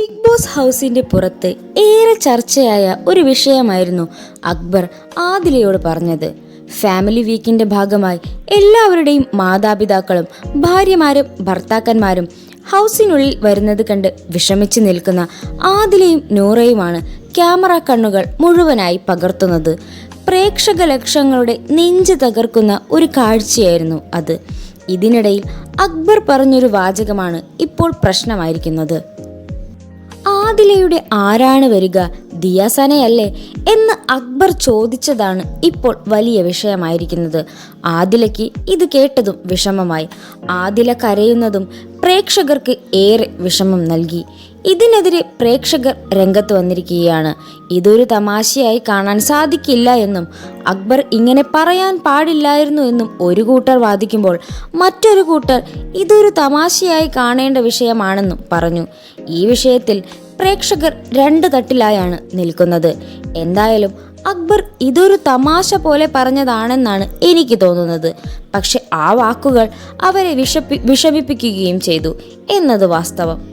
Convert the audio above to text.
Big boss ഹൗസിന്റെ പുറത്ത് ഏറെ ചർച്ചയായ ഒരു വിഷയമായിരുന്നു അക്ബർ ആദിലയോട് പറഞ്ഞത്. ഫാമിലി വീക്കിന്റെ ഭാഗമായി എല്ലാവരുടെയും മാതാപിതാക്കളും ഭാര്യമാരും ഭർത്താക്കന്മാരും ഹൗസിനുള്ളിൽ വരുന്നത് കണ്ട് വിഷമിച്ചു നിൽക്കുന്ന ആദിലയും നൂറയുമാണ് ക്യാമറ കണ്ണുകൾ മുഴുവനായി പകർത്തുന്നത്. പ്രേക്ഷക ലക്ഷങ്ങളുടെ നെഞ്ച് തകർക്കുന്ന ഒരു കാഴ്ചയായിരുന്നു അത്. ഇതിനിടയിൽ അക്ബർ പറഞ്ഞൊരു വാചകമാണ് ഇപ്പോൾ പ്രശ്നമായിരിക്കുന്നത്. ആദിലയുടെ ആരാണ് വരിക? ദിയാസനയല്ലേ? എന്ന് അക്ബർ ചോദിച്ചതാണ് ഇപ്പോൾ വലിയ വിഷയമായിരിക്കുന്നത്. ആദിലയ്ക്ക് ഇത് കേട്ടതും വിഷമമായി. ആദില കരയുന്നതും പ്രേക്ഷകർക്ക് ഏറെ വിഷമം നൽകി. ഇതിനെതിരെ പ്രേക്ഷകർ രംഗത്ത് വന്നിരിക്കുകയാണ്. ഇതൊരു തമാശയായി കാണാൻ സാധിക്കില്ല എന്നും അക്ബർ ഇങ്ങനെ പറയാൻ പാടില്ലായിരുന്നു എന്നും ഒരു കൂട്ടർ വാദിക്കുമ്പോൾ മറ്റൊരു കൂട്ടർ ഇതൊരു തമാശയായി കാണേണ്ട വിഷയമാണെന്നും പറഞ്ഞു. ഈ വിഷയത്തിൽ പ്രേക്ഷകർ രണ്ട് തട്ടിലായാണ് നിൽക്കുന്നത്. എന്തായാലും അക്ബർ ഇതൊരു തമാശ പോലെ പറഞ്ഞതാണെന്നാണ് എനിക്ക് തോന്നുന്നത്. പക്ഷെ ആ വാക്കുകൾ അവരെ വിഷപ്പി വിഷമിപ്പിക്കുകയും ചെയ്തു. എന്നത് വാസ്തവം.